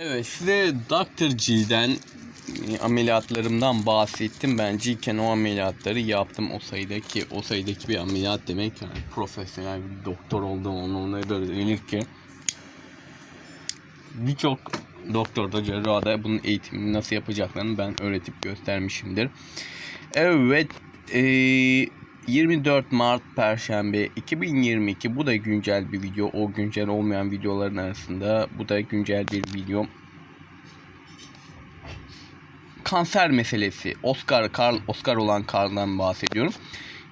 Evet size Dr. G'den e, ameliyatlarımdan bahsettim. Ben G'ken o ameliyatları yaptım. O sayıdaki o sayıdaki bir ameliyat demek yani profesyonel bir doktor olduğum anlamına gelir ki birçok doktorda cerrahda bunun eğitimini nasıl yapacaklarını ben öğretip göstermişimdir. Evet e, 24 Mart Perşembe 2022 bu da güncel bir video. O güncel olmayan videoların arasında bu da güncel bir video. Kanser meselesi. Oscar Karl Oscar olan Karl'dan bahsediyorum.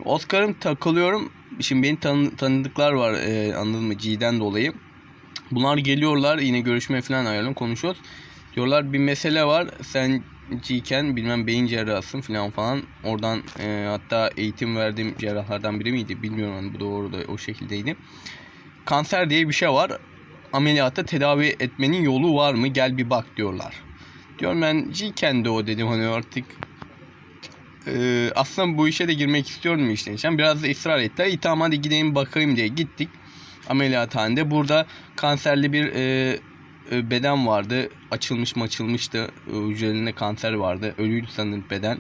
Oscar'ım takılıyorum. Şimdi beni tanı- tanıdıklar var e, anladın mı? G'den dolayı. Bunlar geliyorlar yine görüşme falan ayarlayalım konuşuyoruz. Diyorlar bir mesele var. Sen G'ken bilmem beyin cerrahısın falan falan. Oradan e, hatta eğitim verdiğim cerrahlardan biri miydi bilmiyorum hani bu doğru da o şekildeydi. Kanser diye bir şey var. Ameliyatta tedavi etmenin yolu var mı? Gel bir bak diyorlar. Diyorum ben G'ken de o dedim hani artık e, aslında bu işe de girmek istiyorum işte. Biraz da ısrar ettiler. İyi tamam hadi gidelim bakayım diye gittik ameliyathanede. Burada kanserli bir e, e, beden vardı. Açılmış mı açılmıştı. E, Hücrelerinde kanser vardı. Ölüydü sanırım beden.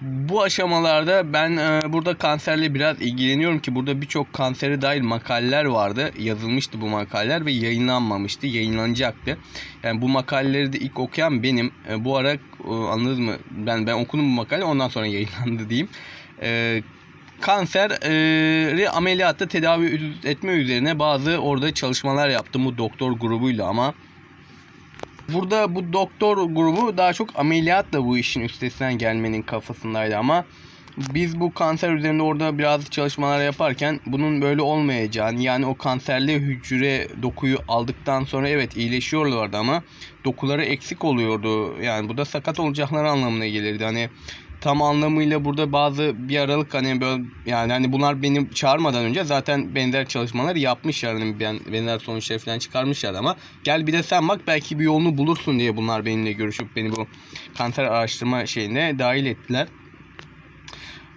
Bu aşamalarda ben e, burada kanserle biraz ilgileniyorum ki burada birçok kansere dair makaleler vardı. Yazılmıştı bu makaleler ve yayınlanmamıştı. Yayınlanacaktı. Yani bu makaleleri de ilk okuyan benim. E, bu ara e, anladınız mı? Ben ben okudum bu makale ondan sonra yayınlandı diyeyim. E, kanseri ameliyatta tedavi etme üzerine bazı orada çalışmalar yaptım bu doktor grubuyla ama burada bu doktor grubu daha çok ameliyatla bu işin üstesinden gelmenin kafasındaydı ama biz bu kanser üzerinde orada biraz çalışmalar yaparken bunun böyle olmayacağını yani o kanserli hücre dokuyu aldıktan sonra evet iyileşiyorlardı ama dokuları eksik oluyordu. Yani bu da sakat olacakları anlamına gelirdi. Hani tam anlamıyla burada bazı bir aralık hani böyle yani hani bunlar benim çağırmadan önce zaten benzer çalışmalar yapmışlar. Yani ben benzer sonuçları falan çıkarmışlar ama gel bir de sen bak belki bir yolunu bulursun diye bunlar benimle görüşüp beni bu kanser araştırma şeyine dahil ettiler.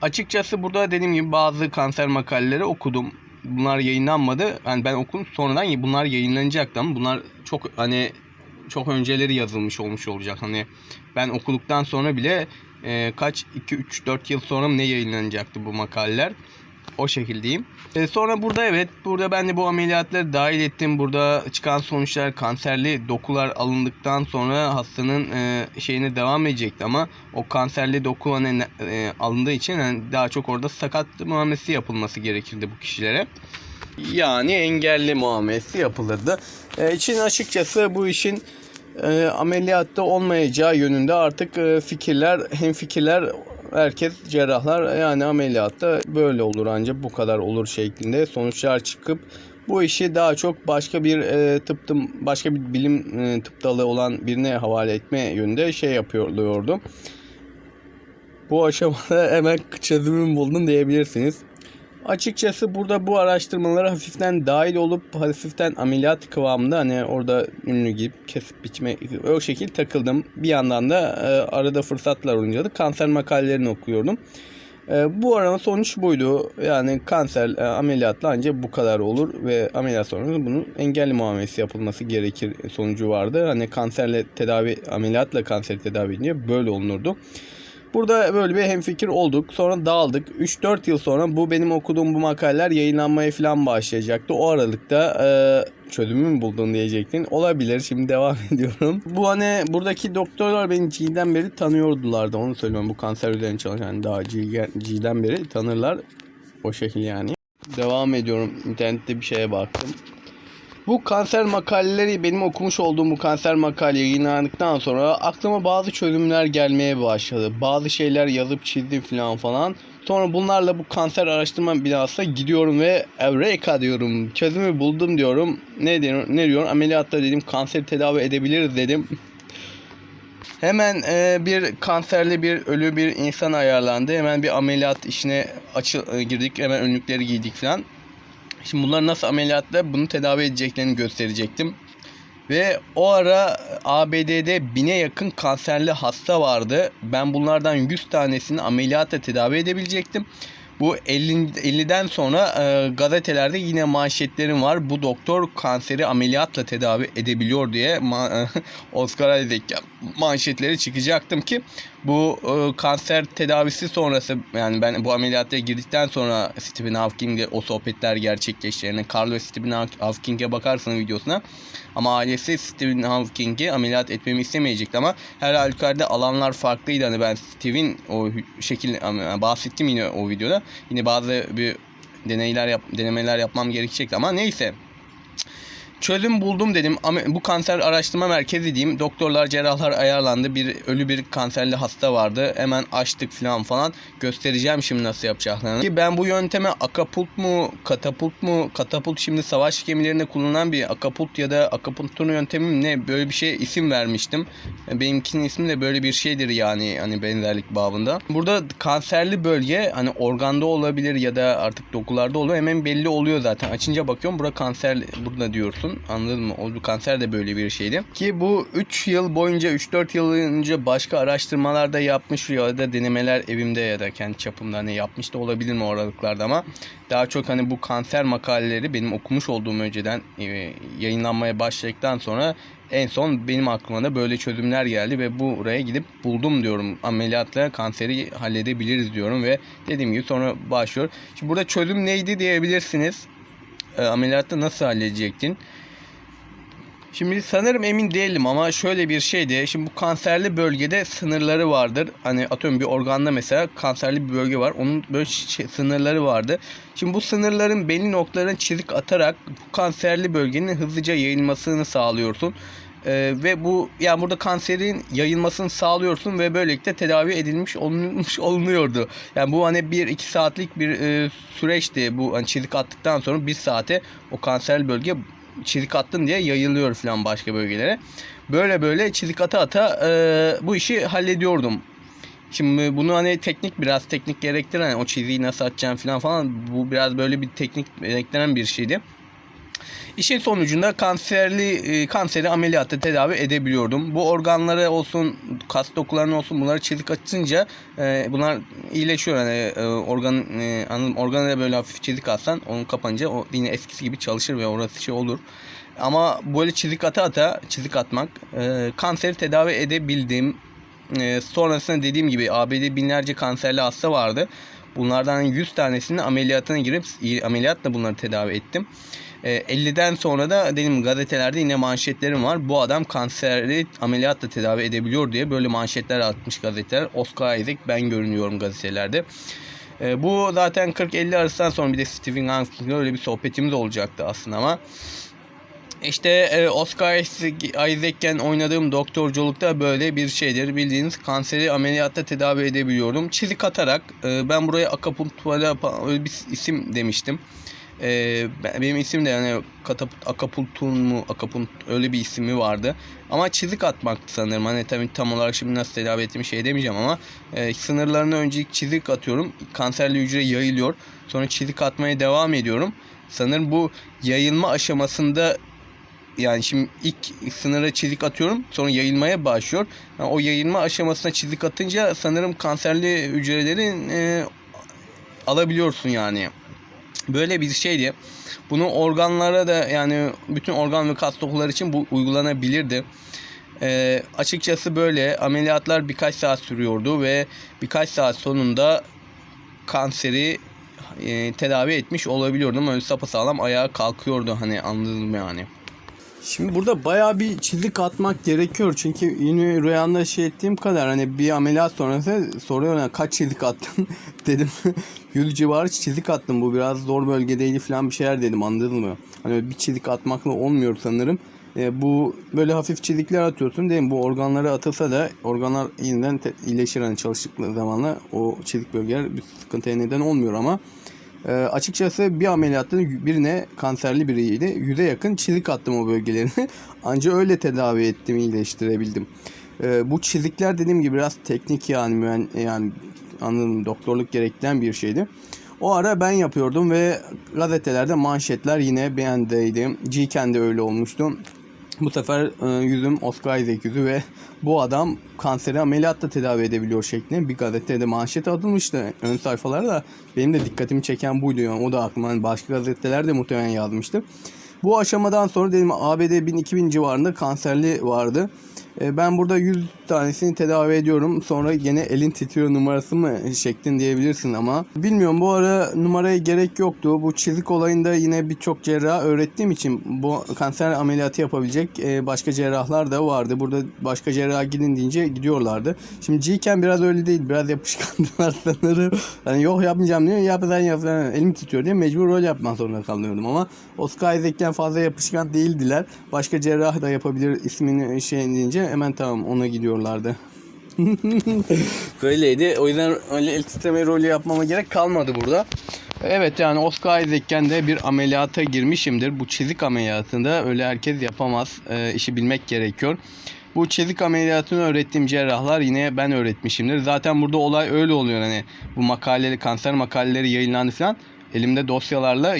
Açıkçası burada dediğim gibi bazı kanser makaleleri okudum. Bunlar yayınlanmadı. Yani ben okudum sonradan bunlar yayınlanacaktı ama bunlar çok hani çok önceleri yazılmış olmuş olacak. Hani ben okuduktan sonra bile e, kaç 2 3 4 yıl sonra ne yayınlanacaktı bu makaleler. O şekildeyim. E, sonra burada evet burada ben de bu ameliyatları dahil ettim. Burada çıkan sonuçlar kanserli dokular alındıktan sonra hastanın e, şeyine devam edecekti ama o kanserli doku hani, e, alındığı için hani daha çok orada sakat muamelesi yapılması gerekirdi bu kişilere. Yani engelli muamelesi yapılırdı. E, için açıkçası bu işin e, ameliyatta olmayacağı yönünde artık e, fikirler hem fikirler herkes cerrahlar yani ameliyatta böyle olur ancak bu kadar olur şeklinde sonuçlar çıkıp bu işi daha çok başka bir e, tıp tıp- başka bir bilim e, tıp dalı olan birine havale etme yönünde şey yapıyordu. Bu aşamada hemen çözümümü buldum diyebilirsiniz. Açıkçası burada bu araştırmalara hafiften dahil olup hafiften ameliyat kıvamında hani orada ünlü giyip kesip biçme o şekil takıldım. Bir yandan da e, arada fırsatlar olunca da kanser makalelerini okuyordum. E, bu arama sonuç buydu. Yani kanser e, ameliyatla ancak bu kadar olur ve ameliyat sonrası bunun engelli muamelesi yapılması gerekir sonucu vardı. Hani kanserle tedavi ameliyatla kanser tedavi edince böyle olunurdu. Burada böyle bir hemfikir olduk. Sonra dağıldık. 3-4 yıl sonra bu benim okuduğum bu makaleler yayınlanmaya falan başlayacaktı. O aralıkta e, çözümü mü buldun diyecektin. Olabilir. Şimdi devam ediyorum. Bu hani buradaki doktorlar beni G'den beri tanıyordular da onu söylüyorum. Bu kanser üzerine çalışan daha G- G'den beri tanırlar. O şekil yani. Devam ediyorum. İnternette bir şeye baktım. Bu kanser makaleleri benim okumuş olduğum bu kanser makale yayınlandıktan sonra aklıma bazı çözümler gelmeye başladı. Bazı şeyler yazıp çizdim falan falan. Sonra bunlarla bu kanser araştırma binasına gidiyorum ve Eureka diyorum. Çözümü buldum diyorum. Ne diyorum? Ne diyorum? Ameliyatta dedim kanser tedavi edebiliriz dedim. Hemen e, bir kanserli bir ölü bir insan ayarlandı. Hemen bir ameliyat işine açı, e, girdik. Hemen önlükleri giydik falan. Şimdi bunlar nasıl ameliyatla bunu tedavi edeceklerini gösterecektim. Ve o ara ABD'de bine yakın kanserli hasta vardı. Ben bunlardan 100 tanesini ameliyatla tedavi edebilecektim. Bu 50 50'den sonra e, gazetelerde yine manşetlerim var. Bu doktor kanseri ameliyatla tedavi edebiliyor diye ma- Oscar Isaac manşetleri çıkacaktım ki bu e, kanser tedavisi sonrası yani ben bu ameliyatta girdikten sonra Stephen Hawking'le o sohbetler gerçekleşti. Yani Carlo Stephen Haw- Hawking'e bakarsanız videosuna ama ailesi Stephen Hawking'i ameliyat etmemi istemeyecekti ama her halükarda alanlar farklıydı. Hani ben Steven o şekil yani bahsettim yine o videoda. Yine bazı bir deneyler yap, denemeler yapmam gerekecekti ama neyse. Çözüm buldum dedim. Bu kanser araştırma merkezi diyeyim. Doktorlar, cerrahlar ayarlandı. Bir ölü bir kanserli hasta vardı. Hemen açtık falan falan. Göstereceğim şimdi nasıl yapacaklarını. Ki ben bu yönteme akapult mu, katapult mu? Katapult şimdi savaş gemilerinde kullanılan bir akapult ya da akapunktur yöntemi mi ne böyle bir şey isim vermiştim. Benimkinin ismi de böyle bir şeydir yani hani benzerlik babında. Burada kanserli bölge hani organda olabilir ya da artık dokularda oluyor. Hemen belli oluyor zaten. Açınca bakıyorum bura kanser burada diyorsun. Anladın mı? O kanser de böyle bir şeydi. Ki bu 3 yıl boyunca 3-4 yıl önce başka araştırmalarda yapmış ya da denemeler evimde ya da kendi çapımda hani yapmış da olabilir mi o aralıklarda ama daha çok hani bu kanser makaleleri benim okumuş olduğum önceden e, yayınlanmaya başladıktan sonra en son benim aklıma da böyle çözümler geldi ve buraya gidip buldum diyorum. Ameliyatla kanseri halledebiliriz diyorum ve dediğim gibi sonra başlıyor. Şimdi burada çözüm neydi diyebilirsiniz. E, ameliyatta nasıl halledecektin? Şimdi sanırım emin değilim ama şöyle bir şeydi. Şimdi bu kanserli bölgede sınırları vardır. Hani atıyorum bir organda mesela kanserli bir bölge var. Onun böyle şey- sınırları vardı. Şimdi bu sınırların belli noktalarına çizik atarak bu kanserli bölgenin hızlıca yayılmasını sağlıyorsun. Ee, ve bu yani burada kanserin yayılmasını sağlıyorsun ve böylelikle tedavi edilmiş olmuş olunuyordu. Yani bu hani 1-2 saatlik bir e, süreçti. Bu hani çizik attıktan sonra 1 saate o kanserli bölge çizik attın diye yayılıyor falan başka bölgelere. Böyle böyle çizik ata ata e, bu işi hallediyordum. Şimdi bunu hani teknik biraz teknik gerektiren o çiziyi nasıl atacağım falan falan bu biraz böyle bir teknik gerektiren bir şeydi. İşin sonucunda kanserli e, kanseri ameliyatta tedavi edebiliyordum. Bu organları olsun, kas dokularını olsun bunları çizik atınca e, bunlar iyileşiyor. Yani e, organ e, anladım. Da böyle hafif çizik atsan onu kapanınca o yine eskisi gibi çalışır ve orası şey olur. Ama böyle çizik ata ata çizik atmak e, kanseri tedavi edebildim. E, sonrasında dediğim gibi ABD binlerce kanserli hasta vardı. Bunlardan 100 tanesinin ameliyatına girip ameliyatla bunları tedavi ettim. E, 50'den sonra da dedim gazetelerde yine manşetlerim var. Bu adam kanseri ameliyatla tedavi edebiliyor diye böyle manşetler atmış gazeteler. Oscar Isaac ben görünüyorum gazetelerde. E, bu zaten 40-50 arasından sonra bir de Stephen Hawking'le öyle bir sohbetimiz olacaktı aslında ama işte e, Oscar Isaac'ken oynadığım doktorculukta böyle bir şeydir. Bildiğiniz kanseri ameliyatta tedavi edebiliyorum. Çizik atarak e, ben buraya akapuntura bir isim demiştim. E, ben- benim isim de yani katapult, akapultun mu akapunt öyle bir ismi vardı. Ama çizik atmak sanırım. Hani tabii tam olarak şimdi nasıl tedavi ettiğimi şey demeyeceğim ama e, sınırlarına önce çizik atıyorum. Kanserli hücre yayılıyor. Sonra çizik atmaya devam ediyorum. Sanırım bu yayılma aşamasında yani şimdi ilk sınıra çizik atıyorum sonra yayılmaya başlıyor. Yani o yayılma aşamasına çizik atınca sanırım kanserli hücrelerin e, alabiliyorsun yani. Böyle bir şeydi. Bunu organlara da yani bütün organ ve kas dokuları için bu uygulanabilirdi. E, açıkçası böyle ameliyatlar birkaç saat sürüyordu ve birkaç saat sonunda kanseri e, tedavi etmiş olabiliyordum. Öyle sapasağlam ayağa kalkıyordu hani anladım yani. Şimdi burada bayağı bir çizik atmak gerekiyor. Çünkü yine rüyamda şey ettiğim kadar hani bir ameliyat sonrası soruyor yani kaç çizik attın dedim. 100 civarı çizik attım. Bu biraz zor bölgedeydi falan bir şeyler dedim anladın mı? Hani bir çizik atmakla olmuyor sanırım. E, bu böyle hafif çizikler atıyorsun değil mi? Bu organlara atılsa da organlar yeniden iyileşir hani çalıştıkları zamanla o çizik bölgeler bir sıkıntıya neden olmuyor ama e, açıkçası bir ameliyatta birine kanserli biriydi. Yüze yakın çizik attım o bölgelerini. Anca öyle tedavi ettim, iyileştirebildim. E, bu çizikler dediğim gibi biraz teknik yani mühen, yani anladım doktorluk gerektiren bir şeydi. O ara ben yapıyordum ve gazetelerde manşetler yine bendeydi. Gken'de öyle olmuştu. Bu sefer e, yüzüm Oscar Isaac yüzü ve bu adam kanseri ameliyatla tedavi edebiliyor şeklinde bir gazetede manşet atılmıştı. Ön sayfalarda benim de dikkatimi çeken buydu. Yani o da aklıma hani başka gazeteler de muhtemelen yazmıştı. Bu aşamadan sonra dedim ABD 1000-2000 civarında kanserli vardı. E, Ben burada 100 tanesini tedavi ediyorum. Sonra gene elin titriyor numarası mı şeklin diyebilirsin ama. Bilmiyorum bu ara numaraya gerek yoktu. Bu çizik olayında yine birçok cerrah öğrettiğim için bu kanser ameliyatı yapabilecek e, başka cerrahlar da vardı. Burada başka cerrah gidin deyince gidiyorlardı. Şimdi G-Ken biraz öyle değil. Biraz yapışkandılar sanırım. Hani yok yapmayacağım diyor. Yap sen yap sen. Elim titriyor diye mecbur rol yapmak zorunda kalıyordum ama Oscar Isaac'ten fazla yapışkan değildiler. Başka cerrah da yapabilir ismini şey deyince hemen tamam ona gidiyorlardı. Böyleydi. O yüzden öyle el titreme rolü yapmama gerek kalmadı burada. Evet yani Oscar Isaac'ken de bir ameliyata girmişimdir. Bu çizik ameliyatında öyle herkes yapamaz. Ee, işi bilmek gerekiyor. Bu çizik ameliyatını öğrettiğim cerrahlar yine ben öğretmişimdir. Zaten burada olay öyle oluyor hani bu makaleleri kanser makaleleri yayınlandı falan. Elimde dosyalarla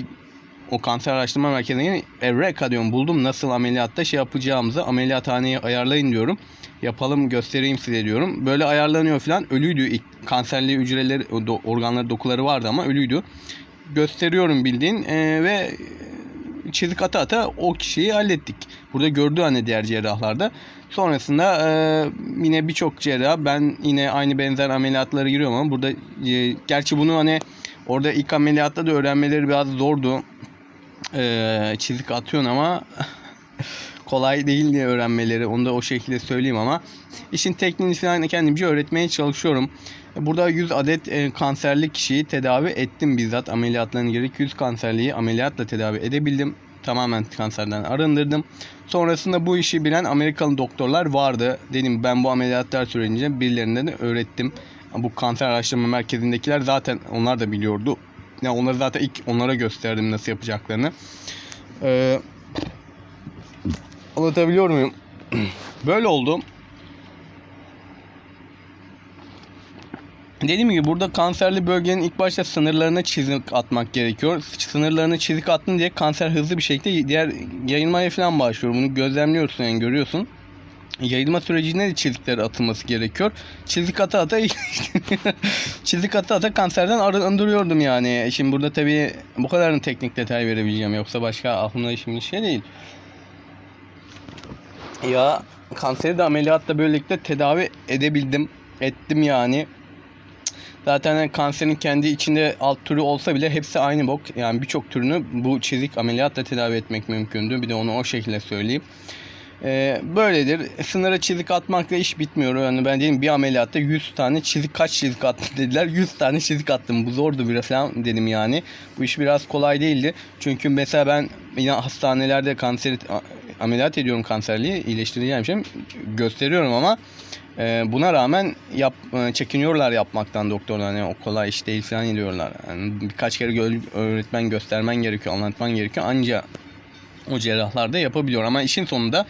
o kanser araştırma merkezine Evreka diyorum buldum nasıl ameliyatta şey yapacağımızı ameliyathaneye ayarlayın diyorum. Yapalım göstereyim size diyorum. Böyle ayarlanıyor falan ölüydü ilk kanserli hücreleri organları dokuları vardı ama ölüydü. Gösteriyorum bildiğin ee, ve çizik ata ata o kişiyi hallettik. Burada gördü hani diğer cerrahlarda. Sonrasında e, yine birçok cerrah ben yine aynı benzer ameliyatlara giriyorum ama burada e, gerçi bunu hani orada ilk ameliyatta da öğrenmeleri biraz zordu. E, çizik atıyorsun ama kolay değil diye öğrenmeleri onu da o şekilde söyleyeyim ama işin tekniğini falan kendimce öğretmeye çalışıyorum. Burada 100 adet e, kanserli kişiyi tedavi ettim bizzat ameliyatlarına girdik. 100 kanserliyi ameliyatla tedavi edebildim. Tamamen kanserden arındırdım. Sonrasında bu işi bilen Amerikalı doktorlar vardı. Dedim ben bu ameliyatlar sürecince birilerinden de öğrettim. Bu kanser araştırma merkezindekiler zaten onlar da biliyordu. Yani onları zaten ilk onlara gösterdim nasıl yapacaklarını. Ee, anlatabiliyor muyum? Böyle oldu. Dediğim gibi burada kanserli bölgenin ilk başta sınırlarına çizik atmak gerekiyor. Sınırlarına çizik attın diye kanser hızlı bir şekilde diğer yayılmaya falan başlıyor. Bunu gözlemliyorsun yani görüyorsun. Yayılma sürecinde de çizikler atılması gerekiyor. Çizik ata ata çizik ata ata kanserden arındırıyordum yani. Şimdi burada tabii bu kadarını teknik detay verebileceğim. Yoksa başka aklımda şimdi şey değil. Ya kanseri de ameliyatla böylelikle tedavi edebildim. Ettim yani. Zaten kanserin kendi içinde alt türü olsa bile hepsi aynı bok. Yani birçok türünü bu çizik ameliyatla tedavi etmek mümkündü. Bir de onu o şekilde söyleyeyim. Ee, böyledir. Sınıra çizik atmakla iş bitmiyor. Yani ben diyeyim bir ameliyatta 100 tane çizik kaç çizik attın dediler. 100 tane çizik attım. Bu zordu biraz falan dedim yani. Bu iş biraz kolay değildi. Çünkü mesela ben yine hastanelerde kanseri ameliyat ediyorum kanserliği iyileştireceğim şey gösteriyorum ama e, buna rağmen yap, e, çekiniyorlar yapmaktan doktorlar. Yani o kolay iş değil falan diyorlar. Yani birkaç kere öğretmen göstermen gerekiyor, anlatman gerekiyor. Anca o cerrahlar da yapabiliyor ama işin sonunda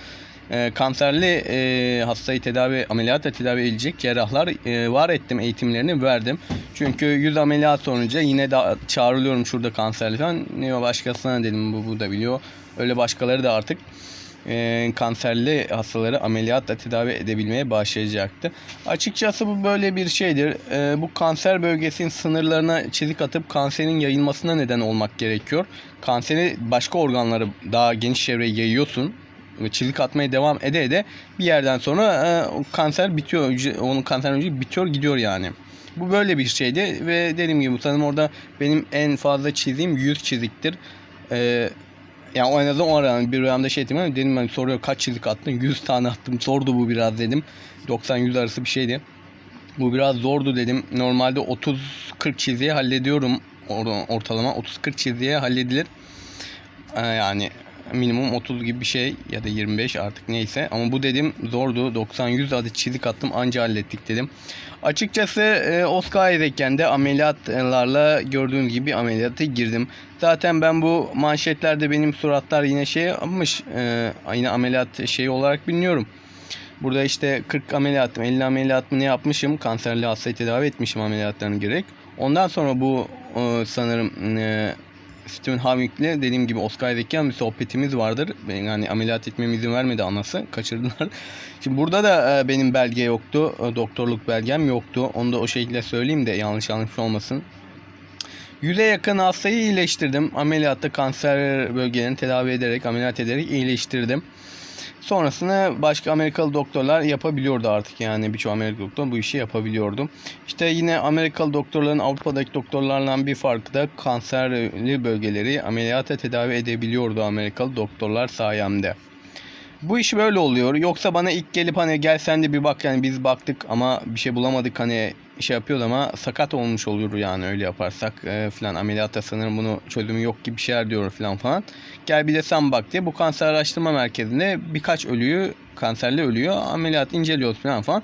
e, kanserli e, hastayı tedavi ameliyatla tedavi edecek cerrahlar e, var ettim eğitimlerini verdim. Çünkü 100 ameliyat sonucu yine de çağrılıyorum şurada kanserli falan. Ne başkasına dedim bu, bu da biliyor. Öyle başkaları da artık e, kanserli hastaları ameliyatla tedavi edebilmeye başlayacaktı. Açıkçası bu böyle bir şeydir. E, bu kanser bölgesinin sınırlarına çizik atıp kanserin yayılmasına neden olmak gerekiyor. Kanseri başka organlara daha geniş çevreye yayıyorsun çizik atmaya devam ede ede bir yerden sonra e, kanser bitiyor. Onun kanser önce bitiyor gidiyor yani. Bu böyle bir şeydi ve dediğim gibi sanırım orada benim en fazla çizdiğim 100 çiziktir. Ee, yani o en azından o ara bir rüyamda şey ama dedim ben soruyor kaç çizik attın? 100 tane attım. Sordu bu biraz dedim. 90-100 arası bir şeydi. Bu biraz zordu dedim. Normalde 30-40 çiziği hallediyorum ortalama. 30-40 çiziğe halledilir. Ee, yani minimum 30 gibi bir şey ya da 25 artık neyse. Ama bu dedim zordu. 90-100 adet çizik attım anca hallettik dedim. Açıkçası e, Oscar Isaac'ken de ameliyatlarla gördüğünüz gibi ameliyata girdim. Zaten ben bu manşetlerde benim suratlar yine şey yapmış. E, yine ameliyat şeyi olarak biliniyorum. Burada işte 40 ameliyatım, 50 ameliyat mı ne yapmışım. Kanserli hastayı tedavi etmişim ameliyatlarını gerek. Ondan sonra bu e, sanırım e, Stephen Hawking'le dediğim gibi Oscar'dayken bir sohbetimiz vardır. Yani ameliyat etmeme izin vermedi anası. Kaçırdılar. Şimdi burada da e, benim belge yoktu. E, Doktorluk belgem yoktu. Onu da o şekilde söyleyeyim de yanlış yanlış olmasın. Yüze yakın hastayı iyileştirdim. Ameliyatta kanser bölgelerini tedavi ederek, ameliyat ederek iyileştirdim. Sonrasında başka Amerikalı doktorlar yapabiliyordu artık yani birçok Amerikalı doktor bu işi yapabiliyordu. İşte yine Amerikalı doktorların Avrupa'daki doktorlarla bir farkı da kanserli bölgeleri ameliyata tedavi edebiliyordu Amerikalı doktorlar sayemde. Bu iş böyle oluyor. Yoksa bana ilk gelip hani gel sen de bir bak yani biz baktık ama bir şey bulamadık hani şey yapıyordu ama sakat olmuş oluyor yani öyle yaparsak e, falan ameliyatta sanırım bunu çözümü yok gibi şeyler diyor falan falan. Gel bir de sen bak diye bu kanser araştırma merkezinde birkaç ölüyü kanserli ölüyü ameliyat inceliyoruz falan falan.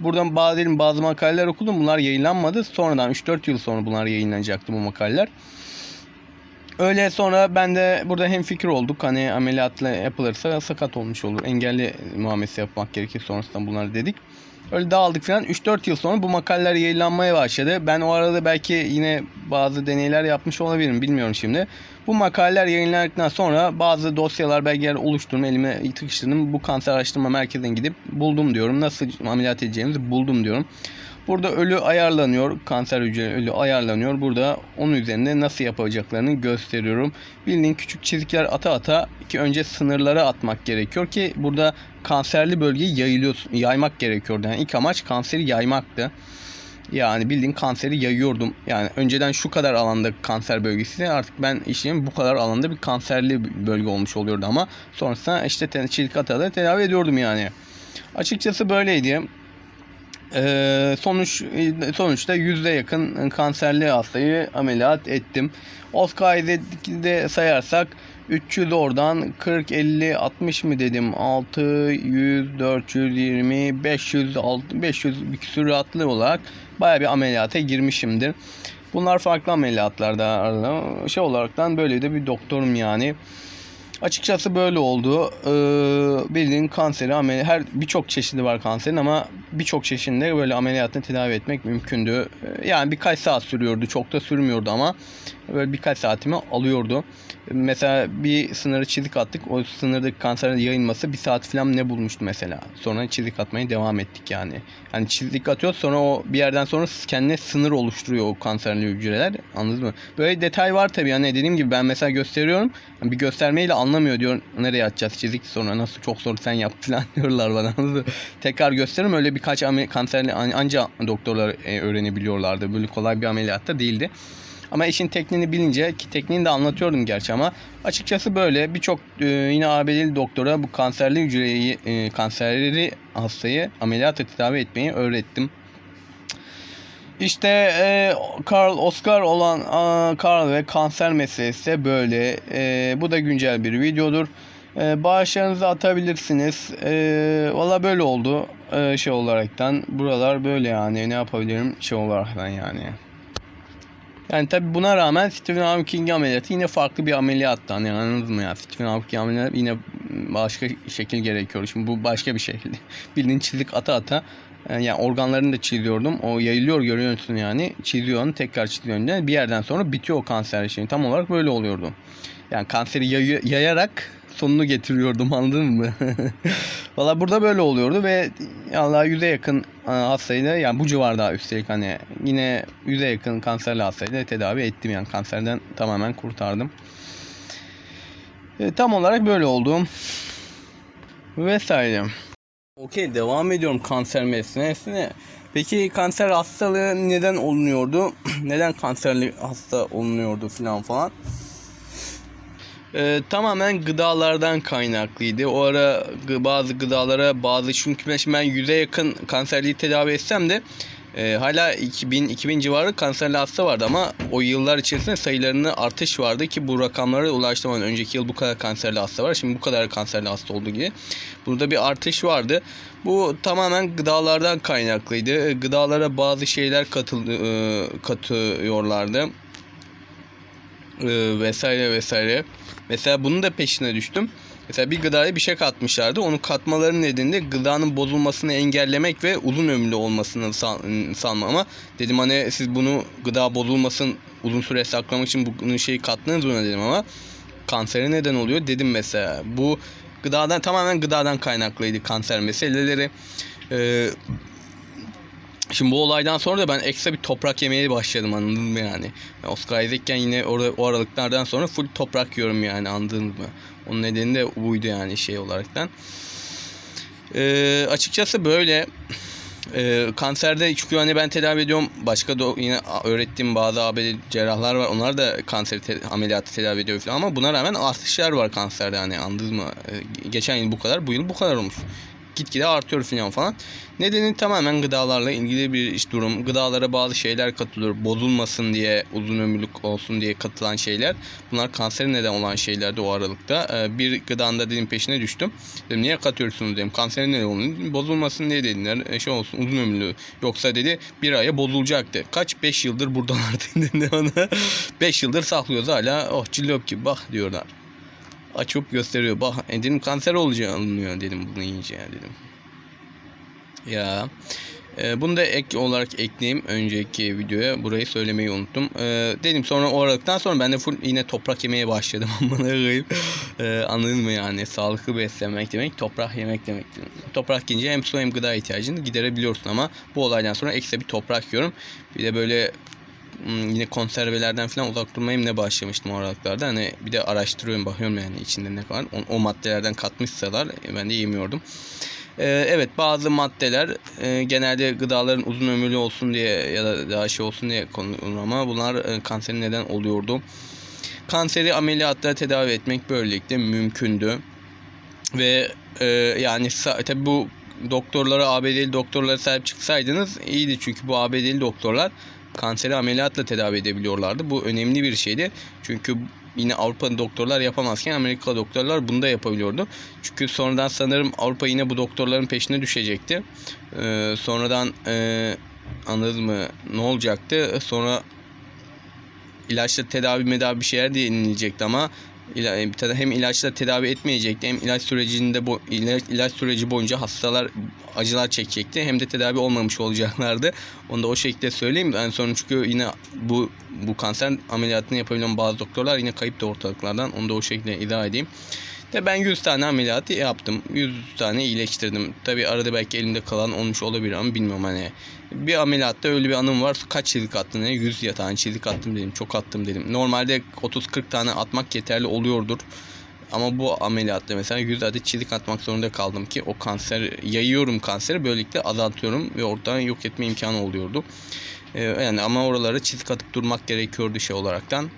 Buradan bazı bazı makaleler okudum. Bunlar yayınlanmadı. Sonradan 3-4 yıl sonra bunlar yayınlanacaktı bu makaleler. Öyle sonra ben de burada hem fikir olduk. Hani ameliyatla yapılırsa sakat olmuş olur. Engelli muamelesi yapmak gerekir sonrasında bunları dedik. Öyle dağıldık falan. 3-4 yıl sonra bu makaleler yayınlanmaya başladı. Ben o arada belki yine bazı deneyler yapmış olabilirim. Bilmiyorum şimdi. Bu makaleler yayınlandıktan sonra bazı dosyalar, belgeler oluşturdum. Elime tıkıştırdım. Bu kanser araştırma merkezine gidip buldum diyorum. Nasıl ameliyat edeceğimizi buldum diyorum. Burada ölü ayarlanıyor. Kanser hücre ölü ayarlanıyor. Burada onun üzerinde nasıl yapacaklarını gösteriyorum. Bildiğin küçük çizikler ata ata ki önce sınırlara atmak gerekiyor ki burada kanserli bölgeyi yayılıyor, yaymak gerekiyordu. Yani ilk amaç kanseri yaymaktı. Yani bildiğin kanseri yayıyordum. Yani önceden şu kadar alanda kanser bölgesi artık ben işim bu kadar alanda bir kanserli bölge olmuş oluyordu ama sonrasında işte te- çelik ata da tedavi ediyordum yani. Açıkçası böyleydi. Ee, sonuç sonuçta yüzde yakın kanserli hastayı ameliyat ettim. Oscar'de sayarsak 300 oradan 40 50 60 mı dedim 600 420 500 6 500 bir süratli olarak baya bir ameliyata girmişimdir. Bunlar farklı ameliyatlarda şey olaraktan böyle de bir doktorum yani. Açıkçası böyle oldu. Ee, bildiğin kanseri ameliyat her birçok çeşidi var kanserin ama birçok çeşidinde böyle ameliyatla tedavi etmek mümkündü. Ee, yani birkaç saat sürüyordu. Çok da sürmüyordu ama böyle birkaç saatimi alıyordu. Mesela bir sınırı çizik attık. O sınırdaki kanserin yayılması bir saat falan ne bulmuştu mesela. Sonra çizik atmaya devam ettik yani. Yani çizik atıyoruz sonra o bir yerden sonra kendine sınır oluşturuyor o kanserli hücreler. Anladınız mı? Böyle detay var tabii. Yani dediğim gibi ben mesela gösteriyorum. Bir göstermeyle anlamıyor diyor. Nereye atacağız çizik sonra nasıl çok zor sen yap falan diyorlar bana. Tekrar gösteririm. Öyle birkaç kanserli anca doktorlar e, öğrenebiliyorlardı. Böyle kolay bir ameliyatta değildi. Ama işin tekniğini bilince ki tekniğini de anlatıyordum gerçi ama açıkçası böyle birçok e, yine ABD'li doktora bu kanserli hücreyi e, kanserli hastayı ameliyatla tedavi etmeyi öğrettim. İşte e, Karl Oscar olan a, Karl ve kanser meselesi de böyle. E, bu da güncel bir videodur. E, bağışlarınızı atabilirsiniz. E, Valla böyle oldu e, şey olaraktan. Buralar böyle yani ne yapabilirim şey olaraktan yani. Yani tabi buna rağmen Stephen Hawking ameliyatı yine farklı bir ameliyattan yani anladınız mı ya? Stephen Hawking ameliyatı yine başka şekil gerekiyor. Şimdi bu başka bir şekil. Bildiğin çizik ata ata yani organlarını da çiziyordum. O yayılıyor görüyorsun yani. Çiziyorsun tekrar çiziyorsun. Yani bir yerden sonra bitiyor o kanser şeyi. Tam olarak böyle oluyordu. Yani kanseri yay- yayarak sonunu getiriyordum anladın mı? Valla burada böyle oluyordu ve Allah yüze yakın hastayı da yani bu civarda üstelik hani yine yüze yakın kanserli hastayı da tedavi ettim yani kanserden tamamen kurtardım. E, tam olarak böyle oldu. Vesaire. Okey devam ediyorum kanser meselesine. Peki kanser hastalığı neden olunuyordu? neden kanserli hasta olunuyordu falan falan. Ee, tamamen gıdalardan kaynaklıydı. O ara bazı gıdalara bazı çünkü ben, yüze yakın kanserliği tedavi etsem de e, hala 2000 2000 civarı kanserli hasta vardı ama o yıllar içerisinde sayılarında artış vardı ki bu rakamlara ulaştım. Önceki yıl bu kadar kanserli hasta var. Şimdi bu kadar kanserli hasta olduğu gibi. Burada bir artış vardı. Bu tamamen gıdalardan kaynaklıydı. Gıdalara bazı şeyler katıldı, e, katıyorlardı e, vesaire vesaire. Mesela bunun da peşine düştüm. Mesela bir gıdaya bir şey katmışlardı. Onu katmaların nedeni de gıdanın bozulmasını engellemek ve uzun ömürlü olmasını sağlama ama dedim hani siz bunu gıda bozulmasın uzun süre saklamak için bunu şeyi kattınız mı dedim ama kansere neden oluyor dedim mesela. Bu gıdadan tamamen gıdadan kaynaklıydı kanser meseleleri. Ee, Şimdi bu olaydan sonra da ben ekstra bir toprak yemeye başladım anladın mı yani? Oscar Isaac'ken yine orada o aralıklardan sonra full toprak yiyorum yani anladın mı? Onun nedeni de buydu yani şey olaraktan. Ee, açıkçası böyle ee, kanserde çünkü hani ben tedavi ediyorum. Başka do- yine öğrettiğim bazı ABD cerrahlar var. Onlar da kanser te- ameliyatı tedavi ediyor falan ama buna rağmen artışlar var kanserde hani anladın mı? Ee, geçen yıl bu kadar, bu yıl bu kadar olmuş. Gitgide artıyor falan falan. Nedeni tamamen gıdalarla ilgili bir iş durum. Gıdalara bazı şeyler katılıyor. Bozulmasın diye, uzun ömürlük olsun diye katılan şeyler. Bunlar kansere neden olan şeylerdi o aralıkta. Ee, bir gıdanda dedim peşine düştüm. Dedim niye katıyorsunuz dedim. Kanserin neden olduğunu bozulmasın diye dediler. E, şey olsun uzun ömürlü. Yoksa dedi bir aya bozulacaktı. Kaç? 5 yıldır buradalar dedi bana. 5 yıldır saklıyoruz hala. Oh cillop gibi bak diyorlar. Açıp gösteriyor. Bak e, dedim kanser olacağı alınıyor dedim bunu yiyince dedim. Ya. E, bunu da ek olarak ekleyeyim önceki videoya. Burayı söylemeyi unuttum. E, dedim sonra o aralıktan sonra ben de full yine toprak yemeye başladım. Bana koyayım. E, anladın mı yani? Sağlıklı beslenmek demek toprak yemek demek. Toprak yiyince hem su hem gıda ihtiyacını giderebiliyorsun ama bu olaydan sonra ekstra bir toprak yiyorum. Bir de böyle yine konservelerden falan uzak durmaya ne başlamıştım o aralıklarda. Hani bir de araştırıyorum bakıyorum yani içinde ne kadar. O, o maddelerden katmışsalar e, ben de yemiyordum. Ee, evet bazı maddeler e, genelde gıdaların uzun ömürlü olsun diye ya da daha şey olsun diye konulur ama bunlar e, kanserin neden oluyordu. Kanseri ameliyatla tedavi etmek böylelikle mümkündü. Ve e, yani tabi bu doktorlara ABD'li doktorlara sahip çıksaydınız iyiydi çünkü bu ABD'li doktorlar kanseri ameliyatla tedavi edebiliyorlardı. Bu önemli bir şeydi. Çünkü yine Avrupa doktorlar yapamazken Amerika doktorlar bunu da yapabiliyordu. Çünkü sonradan sanırım Avrupa yine bu doktorların peşine düşecekti. Ee, sonradan e, anladın mı ne olacaktı? Sonra ilaçla tedavi medavi bir şeyler denilecekti ama hem ilaçla tedavi etmeyecekti hem ilaç sürecinde bu ilaç, ilaç süreci boyunca hastalar acılar çekecekti hem de tedavi olmamış olacaklardı. Onu da o şekilde söyleyeyim. En son çünkü yine bu bu kanser ameliyatını yapabilen bazı doktorlar yine kayıp da ortalıklardan. Onu da o şekilde izah edeyim. De ben 100 tane ameliyatı yaptım. 100 tane iyileştirdim. Tabi arada belki elimde kalan olmuş olabilir ama bilmiyorum hani. Bir ameliyatta öyle bir anım var. Kaç çizik attın? Ne? 100 yatağın çizik attım dedim. Çok attım dedim. Normalde 30-40 tane atmak yeterli oluyordur. Ama bu ameliyatta mesela 100 adet çizik atmak zorunda kaldım ki o kanser yayıyorum kanseri böylelikle azaltıyorum ve ortadan yok etme imkanı oluyordu. Ee, yani ama oralara çizik atıp durmak gerekiyordu şey olaraktan.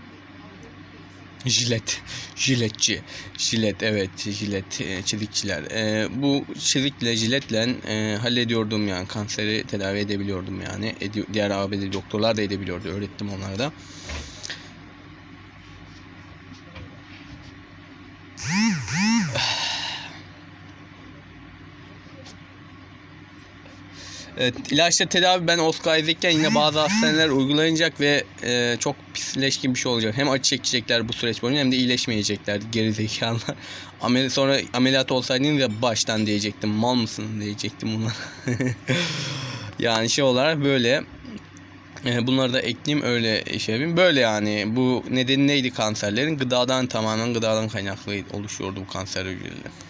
Jilet, jiletçi, jilet evet jilet e, çizikçiler. E, bu çizikle jiletle e, hallediyordum yani kanseri tedavi edebiliyordum yani. Edi- diğer ABD doktorlar da edebiliyordu öğrettim onlara da. Evet, ilaçla tedavi ben Oscar Isaac'ken yine bazı hastaneler uygulanacak ve e, çok pisleşkin bir şey olacak. Hem acı çekecekler bu süreç boyunca hem de iyileşmeyecekler geri zekalılar. Amel sonra ameliyat olsaydınız ya baştan diyecektim. Mal mısın diyecektim bunlar. yani şey olarak böyle. E, bunları da ekleyeyim öyle şey yapayım. Böyle yani bu nedeni neydi kanserlerin? Gıdadan tamamen gıdadan kaynaklı oluşuyordu bu kanser hücreleri.